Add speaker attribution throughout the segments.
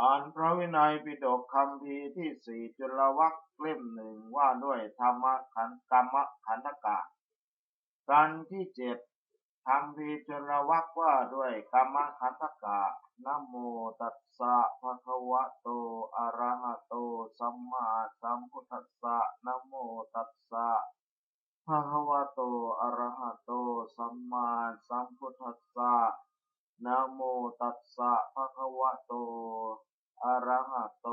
Speaker 1: อ่านพระวินัยปิฎกคำพีที่สี่จุลวรรคเล่มหนึ่งว่าด้วยธรรมขันกรรมขันธกะกันที่เจ็ดคำพีจุลวรรคว่าด้วยกรรมขันธกะนโมตัสสะภะคะวะโตอะระหะโตสัมมาสัมพุทธัสสะนโมตัสสะภะคะวะโตอะระหะโตสัมมาสัมพุทธัสสะนะโมตัสสะภะคะวะโต อะระหะโต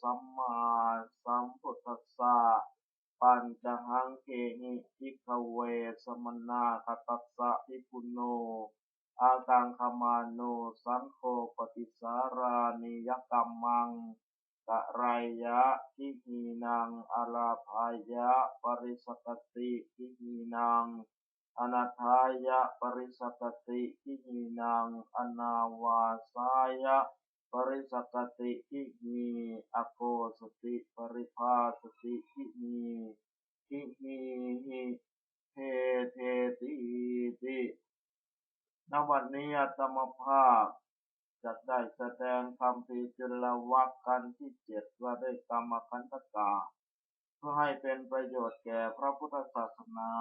Speaker 1: สัมมาสัมพุทธัสสะ ปัญจหังเกหิภิกขเวสมนาคตัสสะภิกขุโน อากังคมาโน สังโฆปฏิสารานิยกรรมังกะไรยะทิหีนังอาลาภายะ ปริสกติทิหีนังอนาทายะ ปริสกติทิหีนัง อนาวาสายะ ปริสกติทิหีอโกสติปริภาสติทิหีทิหีหิเทเทติตินวันนี้อาตมภาพจะได้แสดงคำพีจุลวัคกันที่เจ็ดว่าด้วยกรรมคันธกาเพื่อให้เป็นประโยชน์แก่พระพุทธศาสนา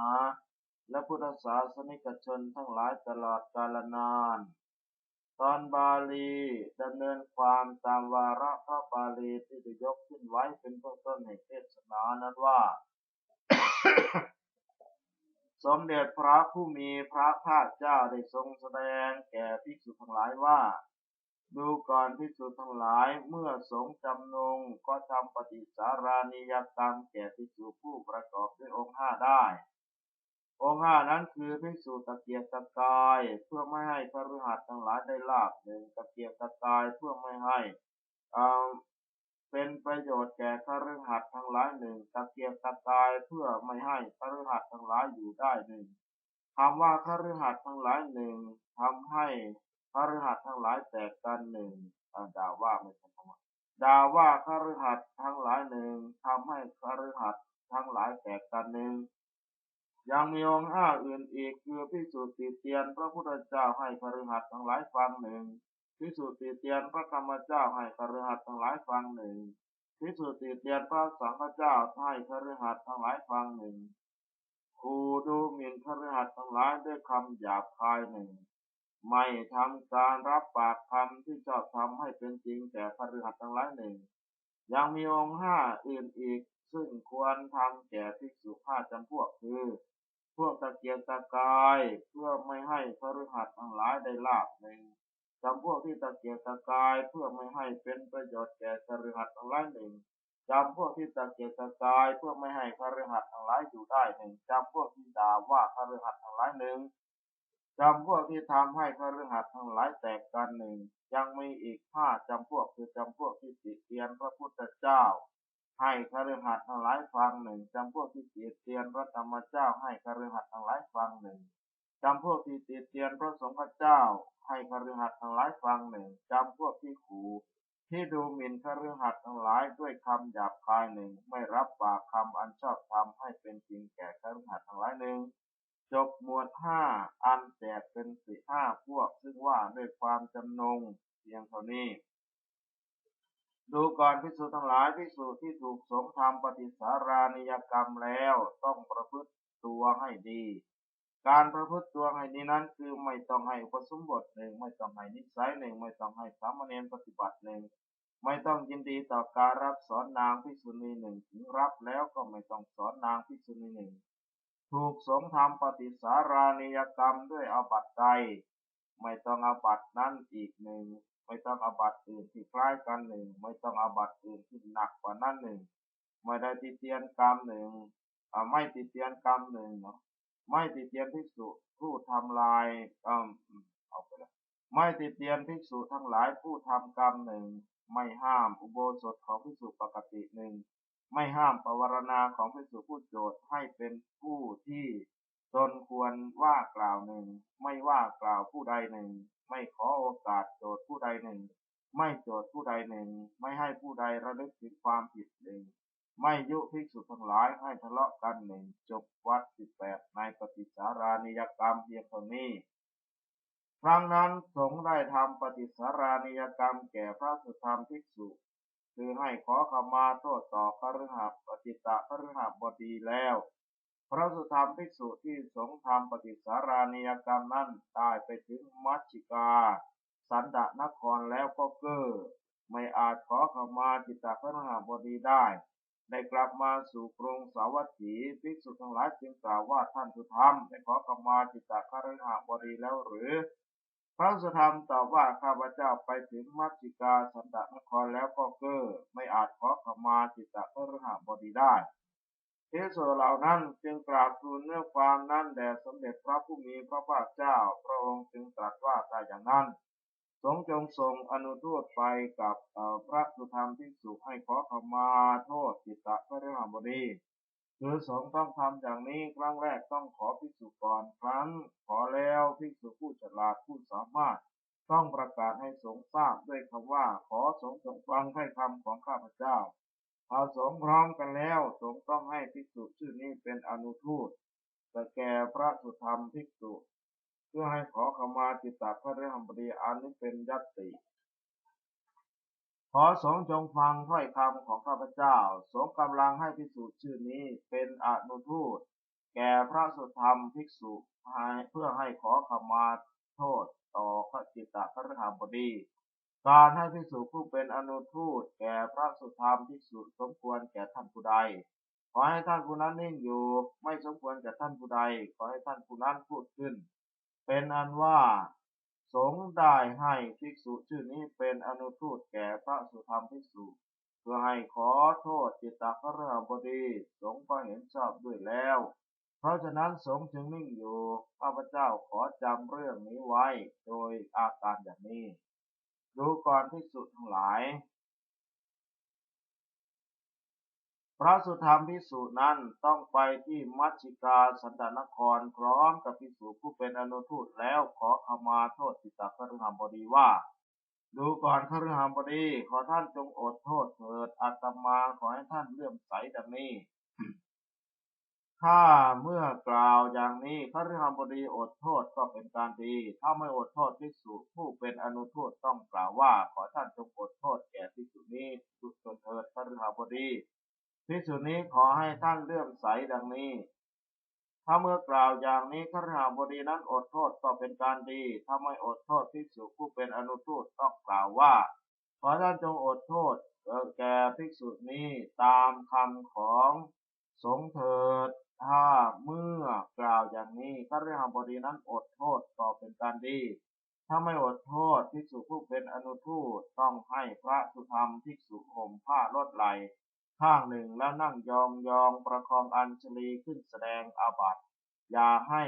Speaker 1: และพุทธศาสนิกชนทั้งหลายตลอดกาลนาน ตอนบาลีดำเนินความตามวาระพระบาลีที่ได้ยกขึ้นไว้เป็นเบื้องต้นในเทศนานั้นว่า สมเด็จพระผู้มีพระภาคเจ้าได้ทรงแสดงแก่ภิกษุทั้งหลายว่า ดูก่อนภิกษุทั้งหลายเมื่อสงจำนงก็ทำปฏิสารานิยกรรมแก่ภิกษุผู้ประกอบด้วยองค์ห้าได้ องค์ห้านั้นคือภิกษุตะเกียกตะกาย เพื่อไม่ให้พระฤหัสทั้งหลายได้ลาบหนึ่งตะเกียกตะกายเพื่อไม่ให้เป็นประโยชน์แก่คฤหัสทั้งหลายหนึ่งตะเกียกตะกายเพื่อไม่ให้คฤหัสทั้งหลายอยู่ได้หนึ่งคำว่าคฤหัสทั้งหลายหนึ่งทำให้คฤหัสทั้งหลายแตกกันหนึ่งด่าว่าไม่ใช่คำว่าด่าว่าคฤหัสทั้งหลายหนึ่งทำให้คฤหัสทั้งหลายแตกกันหนึ่ง ยังมีองค์ห้าอื่นอีกคือพิสูจน์ติเตียนพระพุทธเจ้าให้คฤหัสถ์ทั้งหลายฟังหนึ่งพิสุติเตียนพระธรรมเจ้าให้คฤหัสถ์ทั้งหลายฟังหนึ่งพิสุติเตียนพระสังฆเจ้าให้คฤหัสถ์ทั้งหลายฟังหนึ่งครูดูหมิ่นคฤหัสถ์ทั้งหลายด้วยคำหยาบคายหนึ่งไม่ทำการรับปากคำที่ชอบทำให้เป็นจริงแก่คฤหัสถ์ทั้งหลายหนึ่งยังมีองค์ห้าอื่นอีกซึ่งควรทำแก่ภิกษุห้าจำพวกคือ พวกตะเกียกตะกาย เพื่อไม่ให้คฤหัสทั้งหลายได้ลาบหนึ่งจำพวกที่ตะเกียกตะกาย เพื่อไม่ให้เป็นประโยชน์แก่คฤหัสทั้งหลายหนึ่งจำพวกที่ตะเกียกตะกาย เพื่อไม่ให้คฤหัสทั้งหลายอยู่ได้หนึ่งจำพวกที่ด่าว่าคฤหัสทั้งหลายหนึ่งจำพวกที่ทำให้คฤหัสทั้งหลายแตกกันหนึ่งยังมีอีกห้าจำพวกคือจำพวกที่ติเตียนพระพุทธเจ้า ให้คฤหัสถ์ทั้งหลายฟังหนึ่งจำพวกที่ติดเตียนพระธรรมเจ้าให้คฤหัสถ์ทั้งหลายฟังหนึ่งจำพวกที่ติดเตียนพระสงฆ์เจ้า ให้คฤหัสถ์ทั้งหลายฟังหนึ่งจำพวกที่ขู่ที่ดูหมิ่นคฤหัสถ์ทั้งหลายด้วยคำหยาบคายหนึ่งไม่รับปากคำอันชอบธรรมให้เป็นจริงแก่คฤหัสถ์ทั้งหลายหนึ่งจบหมวดห้าอันแจกเป็นสี่ห้าพวก ซึ่งว่าด้วยความจำนงเพียงเท่านี้ ดูก่อนพิสูจน์ทั้งหลายพิสูจน์ที่ถูกสงทำปฏิสารานิยกรรมแล้วต้องประพฤติตัวให้ดี การประพฤติตัวให้ดีนั้นคือไม่ต้องให้อุปสมบทหนึ่งไม่ต้องให้นิสัยหนึ่งไม่ต้องให้สามเณรปฏิบัติหนึ่งไม่ต้องยินดีต่อการรับสอนนางพิสุณีหนึ่งถึงรับแล้วก็ไม่ต้องสอนนางพิสุณีหนึ่งถูกสงทำปฏิสารานิยกรรมด้วยอาบัติใดไม่ต้องอาบัตินั้นอีกหนึ่ง ไม่ต้องอาบัติอื่นที่คล้ายกันหนึ่ง ไม่ต้องอาบัติอื่นที่หนักกว่านั้นหนึ่งไม่ได้ติเตียนกรรมหนึ่งไม่ติเตียนกรรมหนึ่งเนาะไม่ติเตียนภิกษุผู้ทำลายเออเอาไปละไม่ติเตียนภิกษุทั้งหลายผู้ทำกรรมหนึ่ง ไม่ห้ามอุโบสถของภิกษุปกติหนึ่ง ไม่ห้ามปวารณาของภิกษุผู้โจทย์ให้เป็นผู้ที่ตนควรว่ากล่าวหนึ่ง ไม่ว่ากล่าวผู้ใดหนึ่ง ไม่ขอโอกาสโจทย์ผู้ใดหนึ่ง ไม่โจทย์ผู้ใดหนึ่ง ไม่ให้ผู้ใดระลึกถึงความผิดหนึ่ง ไม่ยุภิกษุทั้งหลายให้ทะเลาะกันหนึ่งจบวัดสิบแปดในปฏิสารานิยกรรมเพียงเท่านี้ครั้งนั้นสงฆ์ได้ทำปฏิสารานิยกรรมแก่พระสุธรรมภิกษุคือให้ขอขมาโทษต่อคฤหัสปฏิตะคฤหัสบดีแล้ว พระสุธรรมภิกษุที่สงฆ์ทำปฏิสารานิยกรรมนั้นได้ไปถึงมัชชิกา สันดนครแล้วก็เก้อไม่อาจขอขมาจิตตคฤหัสบดีได้ ได้กลับมาสู่กรุงสาวัตถีภิกษุทั้งหลายจึงกล่าวว่าท่านสุธรรมได้ขอขมาจิตตคฤหัสบดีแล้วหรือ พระสุธรรมตอบว่าข้าพเจ้าไปถึงมัชชิกาสันดานครแล้วก็เก้อไม่อาจขอขมาจิตตคฤหัสบดีได้ ภิกษุเหล่านั้นจึงกราบทูลเนื้อความนั้นแด่สมเด็จพระผู้มีพระภาคเจ้า พระองค์จึงตรัสว่าถ้าอย่างนั้น สงจงส่งอนุทูตไปกับพระสุธรรมภิกษุให้ขอขมาโทษจิตตะพระฤหัสบดีคือสงต้องทำอย่างนี้ครั้งแรกต้องขอภิกษุก่อนครั้นขอแล้วภิกษุผู้ฉลาดผู้สามารถ ต้องประกาศให้สงทราบด้วยคำว่าขอสงจงฟังให้คำของข้าพเจ้า พอสงพร้อมกันแล้ว สงต้องให้ภิกษุชื่อนี้เป็นอนุทูตแต่แก่พระสุธรรมภิกษุ เพื่อให้ขอขมาจิตตพระฤหัสบดีอันนี้เป็นยัตติ ขอสงจงฟังถ้อยคำของข้าพเจ้า สงกำลังให้ภิกษุชื่อนี้เป็นอนุทูตแก่พระสุธรรมภิกษุเพื่อให้ขอขมาโทษต่อพระจิตตพระฤหัสบดี การให้ภิกษุผู้เป็นอนุทูตแก่พระสุธรรมภิกษุสมควรแก่ท่านผู้ใด ขอให้ท่านผู้นั้นนิ่งอยู่ไม่สมควรแก่ท่านผู้ใด ขอให้ท่านผู้นั้นพูดขึ้น เป็นอันว่า สงได้ให้ภิกษุชื่อนี้เป็นอนุทูตแก่พระสุธรรมภิกษุเพื่อให้ขอโทษจิตตคฤหบดี สงก็เห็นชอบด้วยแล้ว เพราะฉะนั้นสงจึงนิ่งอยู่ข้าพเจ้าขอจำเรื่องนี้ไว้โดยอาการอย่างนี้ ดูก่อนภิกษุทั้งหลาย พระสุธรรมภิกษุนั้นต้องไปที่มัชชิกาสันดานครพร้อมกับภิกษุผู้เป็นอนุทูตแล้วขอขมาโทษจิตตคฤหัสบดีว่า ดูก่อนคฤหัสบดีขอท่านจงอดโทษเถิดอาตมาขอให้ท่านเลื่อมใสดังนี้ ถ้าเมื่อกล่าวอย่างนี้คฤหัสบดีอดโทษก็เป็นการดี ถ้าไม่อดโทษภิกษุผู้เป็นอนุทูตต้องกล่าวว่า ขอท่านจงอดโทษแก่ภิกษุนี้สุดจนเถิดคฤหัสบดีภิกษุนี้ขอให้ท่านเลื่อมใสดังนี้ ถ้าเมื่อกล่าวอย่างนี้คฤหัสบดีนั้นอดโทษก็เป็นการดี ถ้าไม่อดโทษภิกษุผู้เป็นอนุทูตต้องกล่าวว่า ขอท่านจงอดโทษแก่ภิกษุนี้ตามคำของสงเถิด ถ้าเมื่อกล่าวอย่างนี้คฤหัสบดีนั้นอดโทษก็เป็นการดี ถ้าไม่อดโทษภิกษุผู้เป็นอนุทูตต้องให้พระสุธรรมภิกษุห่มผ้าลดไหล ข้างหนึ่งแล้วนั่งยองยองประคองอัญชลีขึ้นแสดงอาบัติอย่าให้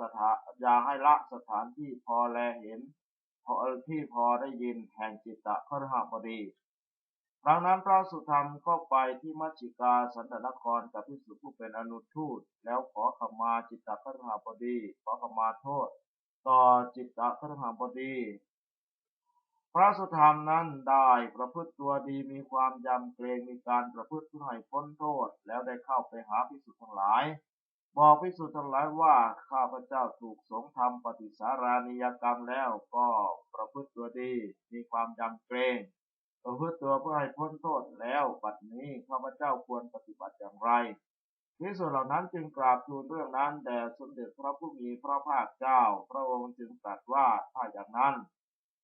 Speaker 1: สถาอย่าให้ละสถานที่พอแลเห็นพอที่พอได้ยินแห่งจิตตะคฤหัสบดี ครั้งนั้นพระสุธรรมก็ไปที่มัชชิกาสันตนครกับภิกษุผู้เป็นอนุทูต แล้วขอขมาจิตตคฤหัสบดี ขอขมาโทษ ต่อจิตตคฤหัสบดี พระสุธรรมนั้นได้ประพฤติตัวดีมีความยำเกรงมีการประพฤติให้พ้นโทษ แล้วได้เข้าไปหาภิกษุทั้งหลาย บอกภิกษุทั้งหลายว่าข้าพเจ้าถูกสงฆ์ทำปฏิสารานิยกรรมแล้วก็ประพฤติตัวดี มีความยำเกรง ประพฤติตัวเพื่อให้พ้นโทษแล้วปัจจุนี้ข้าพเจ้าควรปฏิบัติอย่างไรภิกษุเหล่านั้นจึงกราบทูลเรื่องนั้นแด่สมเด็จพระผู้มีพระภาคเจ้า พระองค์จึงตรัสว่าถ้าอย่างนั้น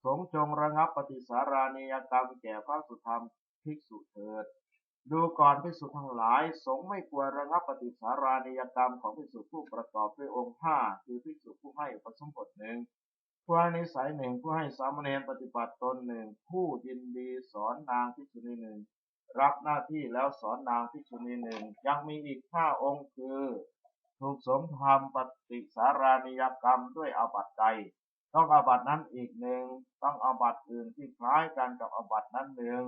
Speaker 1: สงฆ์จงระงับปฏิสารานิยกรรมแก่พระสุธรรมภิกษุเถิด ดูก่อนภิกษุทั้งหลาย สงไม่ควรระงับปฏิสารานิยกรรมของภิกษุผู้ประกอบด้วยองค์ห้าคือภิกษุผู้ให้อุปสมบทหนึ่ง ผู้ให้นิสัยหนึ่งผู้ให้สามเณรปฏิบัติตนหนึ่ง ผู้ยินดีสอนนางภิกษุณีหนึ่ง รับหน้าที่แล้วสอนนางภิกษุณีหนึ่ง ยังมีอีกห้าองค์คือ ถูกสงฆ์ทำปฏิสารานิยกรรมด้วยอาบัติใดต้องอาบัตินั้นอีกหนึ่งต้องอาบัติอื่นที่คล้ายกันกับอาบัตินั้นหนึ่ง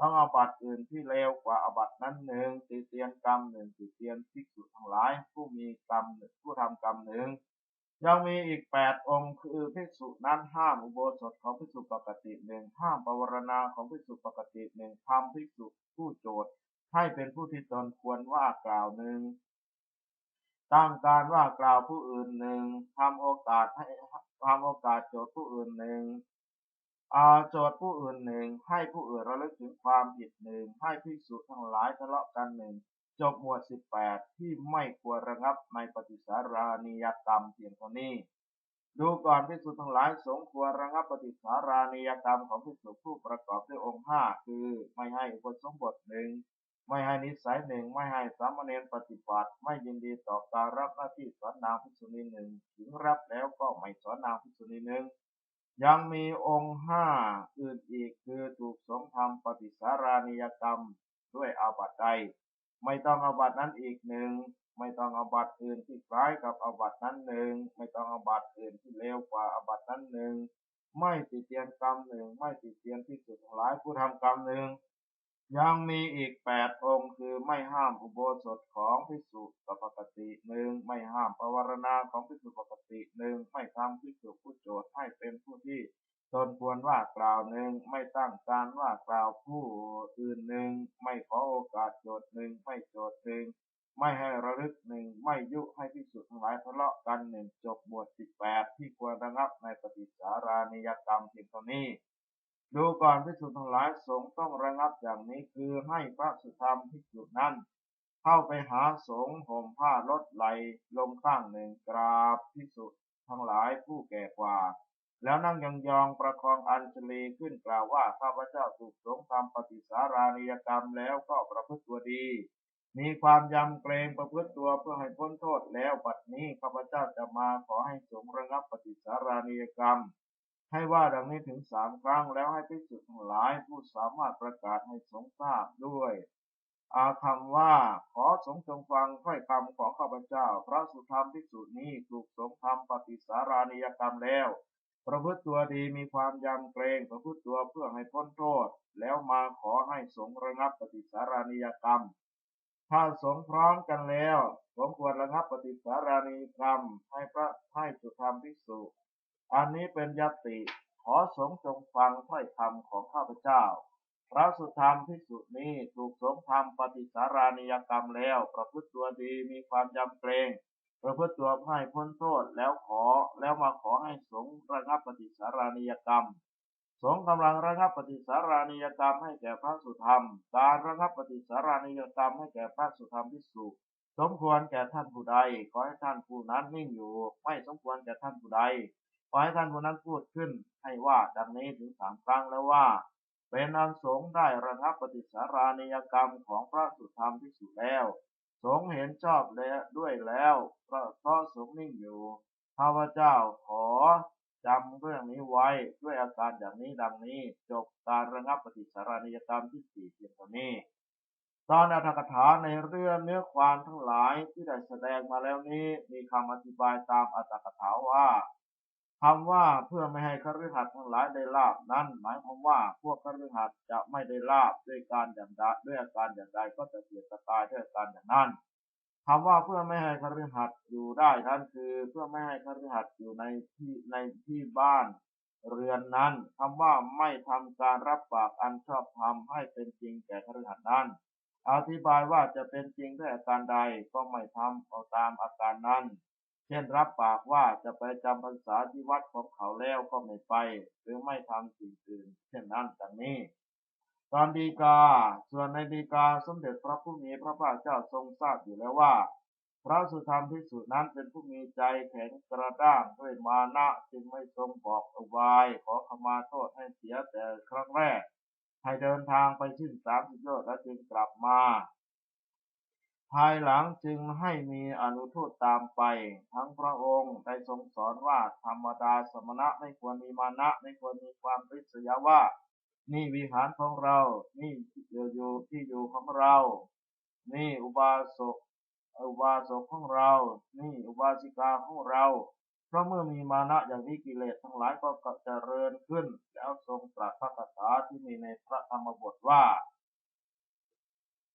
Speaker 1: ต้องอาบัติอื่นที่เลวกว่าอาบัตินั้นหนึ่งติเตียนกรรมหนึ่งติเตียนภิกษุทั้งหลายผู้มีกรรมผู้ทำกรรมหนึ่ง ยังมีอีกแปดองค์ คือ ภิกษุนั้นห้ามอุโบสถของภิกษุปกติหนึ่งห้ามปวารณาของภิกษุปกติหนึ่งทำภิกษุผู้โจทย์ให้เป็นผู้ที่ตนควรว่ากล่าวหนึ่งตั้งการว่ากล่าวผู้อื่นหนึ่งทำโอกาสให้ทำโอกาสโจทย์ผู้อื่นหนึ่งอาโจทย์ผู้อื่นหนึ่งให้ผู้อื่นระลึกถึงความผิดหนึ่งให้พิสุทั้งหลายทะเลาะกันหนึ่ง จบหมวดสิบแปดที่ไม่ควรระงับในปฏิสารานิยกรรมเพียงเท่านี้ ดูก่อนพิสุทั้งหลายสงควรระงับปฏิสารานิยกรรมของพิสุผู้ประกอบด้วยองค์ห้าคือ ไม่ให้อุปสมบทหนึ่งไม่ให้นิสัยหนึ่งไม่ให้สามเณรปฏิบัติ ไม่ยินดีต่อการรับหน้าที่สอนนางพิสุณีหนึ่งถึงรับแล้วก็ไม่สอนนางพิสุณีหนึ่งยังมีองค์ห้าอื่นอีกคือถูกสงทำปฏิสารานิยกรรมด้วยอาบัติใด ไม่ต้องอาบัตินั้นอีกหนึ่งไม่ต้องอาบัติอื่นที่คล้ายกับอาบัตินั้นหนึ่งไม่ต้องอาบัติอื่นที่เลวกว่าอาบัตินั้นหนึ่งไม่ติเตียนกรรมหนึ่งไม่ติเตียนที่สุดหลายผู้ทำกรรมหนึ่งยังมีอีกแปดองค์คือไม่ห้ามอุโบสถของพิสุปกติหนึ่งไม่ห้ามปวารณาของพิสุปกติหนึ่งไม่ทำพิสุผู้โจทย์ให้เป็นผู้ที่ ตนควรว่ากล่าวหนึ่ง ไม่ตั้งการว่ากล่าวผู้อื่นหนึ่ง ไม่ขอโอกาสโจทย์หนึ่ง ไม่โจทย์หนึ่ง ไม่ให้ระลึกหนึ่ง ไม่ยุให้พิสุทั้งหลายทะเลาะกันหนึ่งจบบวชสิบแปดที่ควรระงับในปฏิสารานิยกรรมเพียงเท่านี้ดูก่อนพิสุทั้งหลายสงต้องระงับอย่างนี้คือให้พระสุธรรมพิสุนั้น เข้าไปหาสงห่มผ้าลดไหลลงข้างหนึ่งกราบพิสุทั้งหลายผู้แก่กว่า แล้วนั่งยองยองประคองอัญชลีขึ้นกล่าวว่าข้าพเจ้าถูกสงทำปฏิสารานิยกรรมแล้วก็ประพฤติตัวดี มีความยำเกรงประพฤติตัวเพื่อให้พ้นโทษแล้วบัดนี้ข้าพเจ้าจะมาขอให้สงระงับปฏิสารานิยกรรม ให้ว่าดังนี้ถึงสามครั้งแล้วให้พิสุทั้งหลายผู้สามารถประกาศให้สงทราบด้วยอาคำว่าขอสงจงฟังถ้อยคำของข้าพเจ้า พระสุธรรมพิสุนี้ถูกสงทำปฏิสารานิยกรรมแล้ว ประพฤติตัวดีมีความยำเกรงประพฤติตัวเพื่อให้พ้นโทษ แล้วมาขอให้สงระงับปฏิสารานิยกรรม ถ้าสงพร้อมกันแล้วสมควรระงับปฏิสารานิยกรรมให้พระให้สุธรรมพิสุอันนี้เป็นยติขอสงจงฟังถ้อยคำของข้าพเจ้า พระสุธรรมพิสุนี้ถูกสงทำปฏิสารานิยกรรมแล้ว ประพฤติตัวดีมีความยำเกรง ประพฤติตัวให้พ้นโทษแล้วขอแล้วมาขอให้สงระงับปฏิสารานิยกรรม สงกำลังระงับปฏิสารานิยกรรมให้แก่พระสุธรรม การระงับปฏิสารานิยกรรมให้แก่พระสุธรรมพิสุสมควรแก่ท่านผู้ใดขอให้ท่านผู้นั้นนิ่งอยู่ ไม่สมควรแก่ท่านผู้ใดขอให้ท่านผู้นั้นพูดขึ้นให้ว่าดังนี้ถึงสามครั้งแล้วว่า เป็นอันสงได้ระงับปฏิสารานิยกรรมของพระสุธรรมที่สุแล้ว งเห็นชอบแล้วด้วยแล้วเพราะสงนิ่งอยู่ข้าพเจ้าขอจำเรื่องนี้ไว้ด้วยอาการอย่างนี้ดังนี้ จบการระงับปฏิสารนิยกรรมที่สี่เพียงเท่านี้ ตอนอัตถกถาในเรื่องเนื้อความทั้งหลายที่ได้แสดงมาแล้วนี้มีคำอธิบายตามอัตถกถาว่า คำว่าเพื่อไม่ให้คฤหัสถ์ทั้งหลายได้ลาบนั้น หมายความว่าพวกคฤหัสถ์จะไม่ได้ลาบด้วยการอย่างใดด้วยอาการอย่างใดก็จะเสียสตายด้วยอาการอย่างนั้นคำว่าเพื่อไม่ให้คฤหัสถ์อยู่ได้นั้นคือเพื่อไม่ให้คฤหัสถ์อยู่ในที่ในที่บ้าน เรือนนั้นคำว่าไม่ทำการรับปากอันชอบธรรมให้เป็นจริงแก่คฤหัสถ์นั้น อธิบายว่าจะเป็นจริงด้วยอาการใดก็ไม่ทำเอาตามอาการนั้น เช่นรับปากว่าจะไปจำพรรษาที่วัดของเขาแล้วก็ไม่ไป หรือไม่ทำสิ่งอื่น เช่นนั้นดังนี้ตอนดีกา ส่วนในดีกาสมเด็จพระผู้มีพระภาคเจ้าทรงทราบอยู่แล้วว่า พระสุธรรมพิสุนั้นเป็นผู้มีใจแข็งกระด้างด้วยมานะจึงไม่ทรงบอกอวายขอขมาโทษให้เสียแต่ครั้งแรก ให้เดินทางไปชิ้นสามสิบโยชน์แล้วจึงกลับมา ภายหลังจึงให้มีอนุทูตตามไป ทั้งพระองค์ได้ทรงสอนว่าธรรมดาสมณะไม่ควรมีมานะไม่ควรมีความริษยาว่า นี่วิหารของเรา นี่อยู่ที่อยู่ของเรา นี่อุบาสกอุบาสกของเรา นี่อุบาสิกาของเรา เพราะเมื่อมีมานะอย่างนี้กิเลสทั้งหลายก็จะเริญขึ้น แล้วทรงตรัสพระคาถาที่มีในพระธรรมบทว่า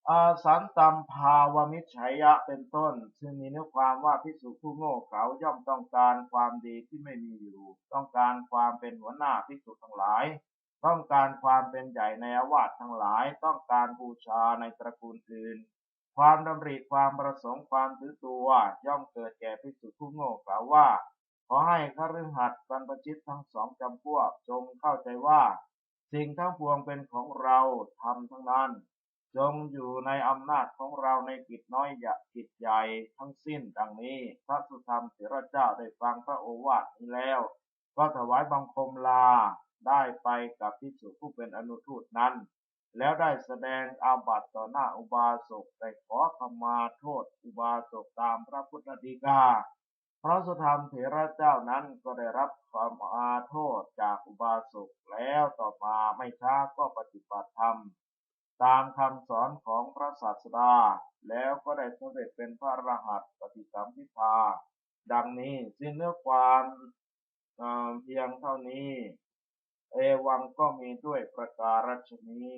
Speaker 1: อาสันตัมภาวมิชัยะเป็นต้น ซึ่งมีเนื้อความว่าพิสุผู้โง่เขลาย่อมต้องการความดีที่ไม่มีอยู่ ต้องการความเป็นหัวหน้าพิสุทั้งหลาย ต้องการความเป็นใหญ่ในอาวาสทั้งหลาย ต้องการบูชาในตระกูลอื่น ความดำริความประสงค์ความถือตัวย่อมเกิดแก่พิสุผู้โง่เขลาว่า ขอให้คฤหัสถ์บรรพชิตทั้งสองจำพวกจงเข้าใจว่า สิ่งทั้งปวงเป็นของเราทำทั้งนั้น จงอยู่ในอำนาจของเราในกิจน้อยกิจใหญ่ทั้งสิ้นดังนี้ พระสุธรรมเถระเจ้าได้ฟังพระโอวาทนี้แล้ว ก็ถวายบังคมลาได้ไปกับภิกษุผู้เป็นอนุทูตนั้น แล้วได้แสดงอาบัติต่อหน้าอุบาสกได้ขอขมาโทษอุบาสกตามพระพุทธฎีกาพระสุธรรมเถระเจ้านั้นก็ได้รับความอาโทษจากอุบาสกแล้วต่อมาไม่ช้าก็ปฏิบัติธรรม ตามคำสอนของพระศาสดา แล้วก็ได้สำเร็จเป็นพระอรหันต์ปฏิสัมพิทา ดังนี้สิ้นเนื้อความเอ่อเพียงเท่านี้ เอวังก็มีด้วยประการฉนี้